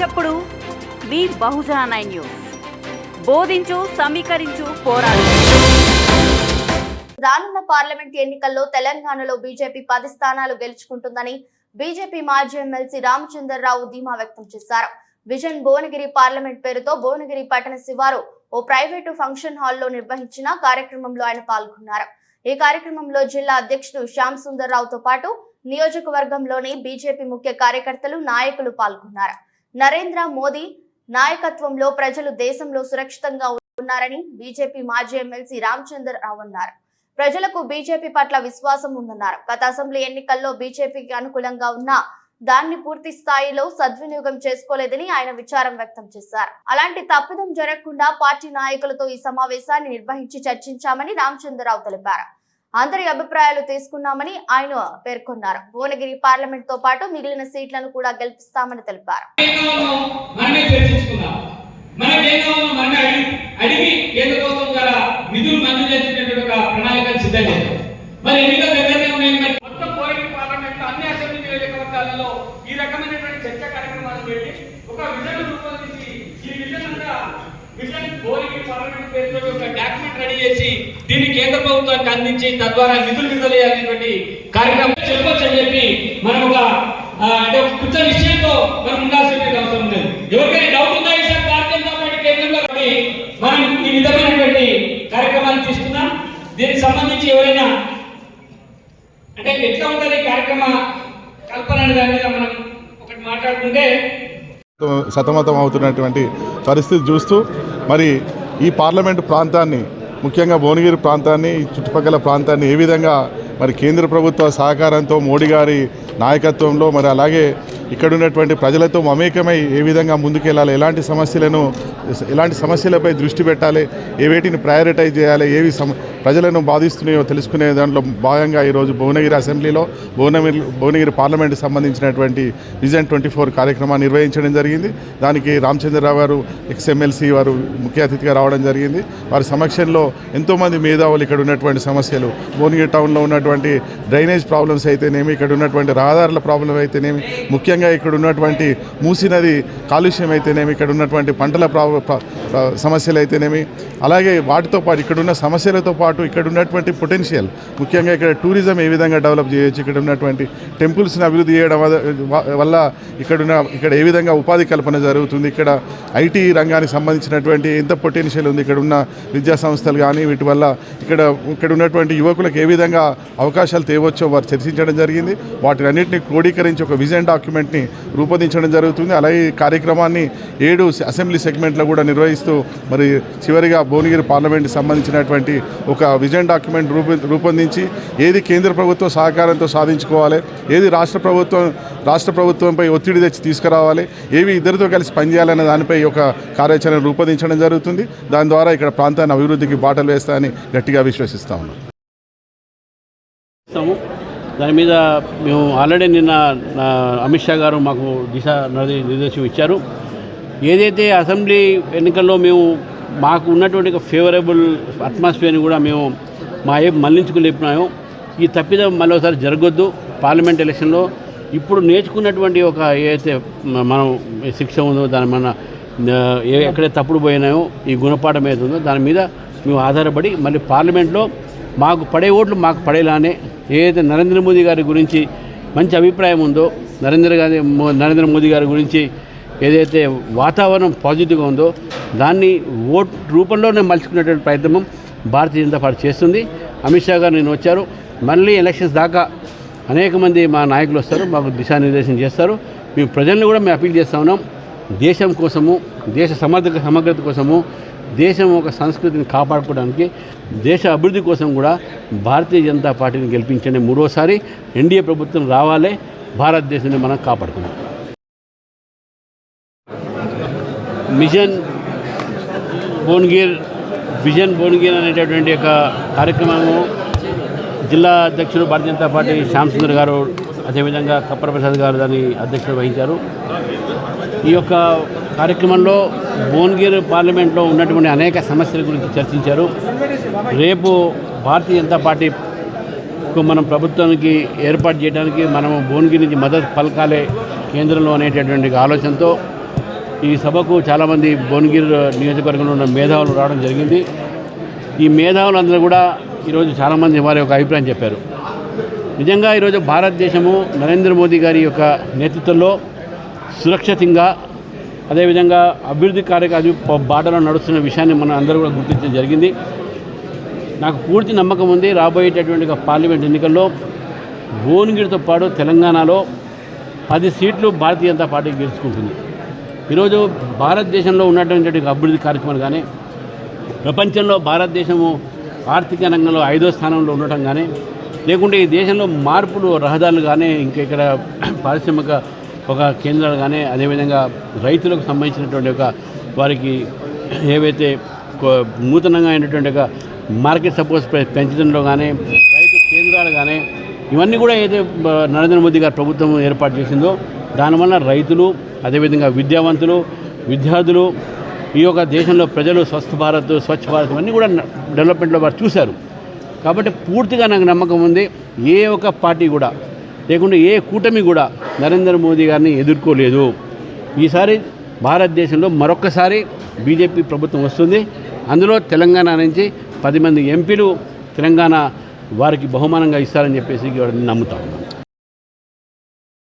చప్పుడు. మీ Bahujana nine news. బోధించు సమీకరించు పోరాడు. రానున్న పార్లమెంట్ ఎన్నికల్లో తెలంగాణలో బీజేపీ పది స్థానాలు గెలుచుకుంటుందని బీజేపీ మాజీ ఎమ్మెల్సీ రామచంద్రరావు ధీమా వ్యక్తం చేశారు. విజన్ భువనగిరి పార్లమెంట్ పేరుతో భువనగిరి పట్టణ శివారు ఓ ప్రైవేటు ఫంక్షన్ హాల్లో నిర్వహించిన కార్యక్రమంలో ఆయన పాల్గొన్నారు. ఈ కార్యక్రమంలో జిల్లా అధ్యక్షుడు శ్యామ్ సుందర్ రావుతో పాటు నియోజకవర్గంలోని బీజేపీ ముఖ్య కార్యకర్తలు నాయకులు పాల్గొన్నారు. నరేంద్ర మోదీ నాయకత్వంలో ప్రజలు దేశంలో సురక్షితంగా ఉన్నారని బీజేపీ మాజీ ఎమ్మెల్సీ రామచంద్రరావు అన్నారు. ప్రజలకు బీజేపీ పట్ల విశ్వాసం ఉందన్నారు. గత అసెంబ్లీ ఎన్నికల్లో బీజేపీకి అనుకూలంగా ఉన్న దాన్ని పూర్తి స్థాయిలో సద్వినియోగం చేసుకోలేదని ఆయన విచారం వ్యక్తం చేశారు. అలాంటి తప్పిదం జరగకుండా పార్టీ నాయకులతో ఈ సమావేశాన్ని నిర్వహించి చర్చించామని రామచంద్రరావు తెలిపారు. అందరి అభిప్రాయాలు తీసుకున్నామని ఆయన పేర్కొన్నారు. భువనగిరి పార్లమెంట్తో పాటు మిగిలిన సీట్లను కూడా గెలిపిస్తామని తెలిపారు. నిధులు మంజూరు ప్రణాళికను సిద్ధం మరి దగ్గరనే ఉన్నాయి మరి మొత్తం కోరిక పార్లమెంట్ అన్ని అసెంబ్లీ నియోజకవర్గాలలో ఈ రకమైనటువంటి చర్చ కార్యక్రమాలు పెట్టి ఒక విజన్ రూపొందించి ఈ విజన్ అంతా విజన్ కోరిక పార్లమెంట్ పేరుతో ఒక డాక్యుమెంట్ రెడీ చేసి దీన్ని కేంద్ర ప్రభుత్వానికి అందించి తద్వారా నిధులు విడుదల చేయాలనేటువంటి కార్యక్రమం చెప్పొచ్చు అని చెప్పి మనం ఒక అంటే ఒక కొత్త విషయంతో మనం ఉండాల్సిన అవసరం ఉంది ఎవరికైనా డౌట్ ఉందా ఈసారి భారతీయ జనతా పార్టీ కేంద్రంలో కాబట్టి మనం ఈ విధమైనటువంటి కార్యక్రమాలు తీసుకుందాం దీనికి సంబంధించి ఎవరైనా అంటే ఎట్లా ఉంటుంది కార్యక్రమ కల్పన అనే దాని మీద మనం ఒకటి మాట్లాడుకుంటే సతమతం అవుతున్నటువంటి పరిస్థితి చూస్తూ మరి ఈ పార్లమెంటు ప్రాంతాన్ని ముఖ్యంగా భువనగిరి ప్రాంతాన్ని ఈ చుట్టుపక్కల ప్రాంతాన్ని ఏ విధంగా మరి కేంద్ర ప్రభుత్వ సహకారంతో మోడీ గారి నాయకత్వంలో మరి అలాగే ఇక్కడ ఉన్నటువంటి ప్రజలతో మమేకమై ఏ విధంగా ముందుకెళ్ళాలి? ఎలాంటి సమస్యలను ఎలాంటి సమస్యలపై దృష్టి పెట్టాలి? ఏ వేటిని ప్రయారిటైజ్ చేయాలి? ఏవి సమ ప్రజలను బాధిస్తున్నాయో తెలుసుకునే దాంట్లో భాగంగా ఈరోజు భువనగిరి అసెంబ్లీలో భువనగిరి భువనగిరి పార్లమెంట్కి సంబంధించినటువంటి విజన్ ట్వంటీ ఫోర్ కార్యక్రమాన్ని నిర్వహించడం జరిగింది. దానికి రామచంద్రరావు గారు ఎక్స్ఎమ్మెల్సీ వారు ముఖ్య అతిథిగా రావడం జరిగింది. వారి సమక్షంలో ఎంతోమంది మేధావులు ఇక్కడ ఉన్నటువంటి సమస్యలు భువనగిరి టౌన్లో ఉన్నటువంటి డ్రైనేజ్ ప్రాబ్లమ్స్ అయితేనేమి ఇక్కడ ఉన్నటువంటి రహదారుల ప్రాబ్లం అయితేనేమి ముఖ్యంగా ఇక్కడ ఉన్నటువంటి మూసి నది కాలుష్యం అయితేనేమి ఇక్కడ ఉన్నటువంటి పంటల ప్రా సమస్యలు అయితేనేమి అలాగే వాటితో పాటు ఇక్కడున్న సమస్యలతో పాటు ఇక్కడ ఉన్నటువంటి పొటెన్షియల్ ముఖ్యంగా ఇక్కడ టూరిజం ఏ విధంగా డెవలప్ చేయొచ్చు ఇక్కడ ఉన్నటువంటి టెంపుల్స్ని అభివృద్ధి చేయడం వల్ల ఇక్కడున్న ఇక్కడ ఏ విధంగా ఉపాధి కల్పన జరుగుతుంది ఇక్కడ ఐటీ రంగానికి సంబంధించినటువంటి ఎంత పొటెన్షియల్ ఉంది ఇక్కడ ఉన్న విద్యా సంస్థలు కానీ వీటి వల్ల ఇక్కడ ఇక్కడ ఉన్నటువంటి యువకులకు ఏ విధంగా అవకాశాలు తేవచ్చో వారు చర్చించడం జరిగింది. వాటిని అన్నింటినీ క్రోడీకరించి ఒక విజన్ డాక్యుమెంట్ని రూపొందించడం జరుగుతుంది. అలాగే ఈ కార్యక్రమాన్ని ఏడు అసెంబ్లీ సెగ్మెంట్లో కూడా నిర్వహిస్తూ మరి చివరిగా భువనగిరి పార్లమెంట్కి సంబంధించినటువంటి ఒక విజన్ డాక్యుమెంట్ రూపొందించి ఏది కేంద్ర ప్రభుత్వ సహకారంతో సాధించుకోవాలి ఏది రాష్ట్ర ప్రభుత్వం రాష్ట్ర ప్రభుత్వంపై ఒత్తిడి తెచ్చి తీసుకురావాలి ఏవి ఇద్దరితో కలిసి పనిచేయాలనే దానిపై ఒక కార్యాచరణ రూపొందించడం జరుగుతుంది. దాని ద్వారా ఇక్కడ ప్రాంతాన్ని అభివృద్ధికి బాటలు వేస్తాయని గట్టిగా విశ్వసిస్తా ఉన్నాం. దాని మీద మేము ఆల్రెడీ నిన్న అమిత్ షా గారు మాకు దిశ నిర్దేశం ఇచ్చారు. ఏదైతే అసెంబ్లీ ఎన్నికల్లో మేము మాకు ఉన్నటువంటి ఫేవరబుల్ అట్మాస్ఫియర్ని కూడా మేము మా వైపు మళ్ళించుకులేపినాము ఈ తప్పిదం మరోసారి జరగొద్దు. పార్లమెంట్ ఎలక్షన్లో ఇప్పుడు నేర్చుకున్నటువంటి ఒక ఏదైతే మనం శిక్ష ఉందో దాని మన ఏ ఎక్కడైతే తప్పుడు పోయినాయో ఈ గుణపాఠం ఏది ఉందో దాని మీద మేము ఆధారపడి మళ్ళీ పార్లమెంట్లో మాకు పడే ఓట్లు మాకు పడేలానే ఏదైతే నరేంద్ర మోదీ గారి గురించి మంచి అభిప్రాయం ఉందో నరేంద్ర గారి నరేంద్ర మోదీ గారి గురించి ఏదైతే వాతావరణం పాజిటివ్గా ఉందో దాన్ని ఓట్ రూపంలోనే మలుచుకునేటువంటి ప్రయత్నం భారతీయ జనతా పార్టీ చేస్తుంది. అమిత్ షా గారు నేను వచ్చారు. మళ్ళీ ఎలక్షన్స్ దాకా అనేక మంది మా నాయకులు వస్తారు. మాకు దిశానిర్దేశం చేస్తారు. మేము ప్రజల్ని కూడా మేము అపీల్ చేస్తా ఉన్నాం. దేశం కోసము దేశ సమర్థక సమగ్రత కోసము దేశం ఒక సంస్కృతిని కాపాడుకోవడానికి దేశ అభివృద్ధి కోసం కూడా భారతీయ జనతా పార్టీని గెలిపించండి. మూడోసారి ఎన్డీఏ ప్రభుత్వం రావాలే. భారతదేశాన్ని మనం కాపాడుకుందాం. మిషన్ భువనగిర్ విజన్ భువనగిర్ అనేటటువంటి ఒక కార్యక్రమము. జిల్లా అధ్యక్షుడు భారతీయ జనతా పార్టీ శ్యామ్ సుందర్ గారు అదేవిధంగా కప్పర ప్రసాద్ గారు దాని అధ్యక్షుడు వహించారు. ఈ యొక్క కార్యక్రమంలో భువనగిరి పార్లమెంట్లో ఉన్నటువంటి అనేక సమస్యల గురించి చర్చించారు. రేపు భారతీయ జనతా పార్టీకు మనం ప్రభుత్వానికి ఏర్పాటు చేయడానికి మనం భువనగిరి నుంచి మద్దతు పలకాలే కేంద్రంలో అనేటటువంటి ఆలోచనతో ఈ సభకు చాలామంది భువనగిరి నియోజకవర్గంలో ఉన్న మేధావులు రావడం జరిగింది. ఈ మేధావులందరూ కూడా ఈరోజు చాలామంది వారి యొక్క అభిప్రాయం చెప్పారు. నిజంగా ఈరోజు భారతదేశము నరేంద్ర మోదీ గారి యొక్క నేతృత్వంలో సురక్షితంగా అదేవిధంగా అభివృద్ధి కార్యక్రమ బాటలో నడుస్తున్న విషయాన్ని మనం అందరూ కూడా గుర్తించడం జరిగింది. నాకు పూర్తి నమ్మకం ఉంది రాబోయేటటువంటి పార్లమెంట్ ఎన్నికల్లో భువనగిరితో పాటు తెలంగాణలో పది సీట్లు భారతీయ జనతా పార్టీ గెలుచుకుంటుంది. ఈరోజు భారతదేశంలో ఉన్నటువంటి అభివృద్ధి కార్యక్రమాలు కానీ ప్రపంచంలో భారతదేశము ఆర్థిక రంగంలో ఐదో స్థానంలో ఉండటం కానీ లేకుంటే ఈ దేశంలో మార్పులు రహదారులు కానీ ఇంకా ఇక్కడ పారిశ్రామిక ఒక కేంద్రాలు కానీ అదేవిధంగా రైతులకు సంబంధించినటువంటి ఒక వారికి ఏవైతే నూతనంగా అయినటువంటి ఒక మార్కెట్ సపోర్ట్స్ పెంచడంలో కానీ రైతు కేంద్రాలు కానీ ఇవన్నీ కూడా అయితే నరేంద్ర మోదీ గారు ప్రభుత్వం ఏర్పాటు చేసిందో దానివల్ల రైతులు అదేవిధంగా విద్యావంతులు విద్యార్థులు ఈ యొక్క దేశంలో ప్రజలు స్వస్థ భారత్ స్వచ్ఛ భారత్ అన్నీ కూడా డెవలప్మెంట్లో వారు చూశారు. కాబట్టి పూర్తిగా నాకు నమ్మకం ఉంది ఏ ఒక్క పార్టీ కూడా లేకుంటే ఏ కూటమి కూడా నరేంద్ర మోదీ గారిని ఎదుర్కోలేదు. ఈసారి భారతదేశంలో మరొక్కసారి బీజేపీ ప్రభుత్వం వస్తుంది. అందులో తెలంగాణ నుంచి పది మంది ఎంపీలు తెలంగాణ వారికి బహుమానంగా ఇస్తారని చెప్పేసి నమ్ముతా ఉన్నాను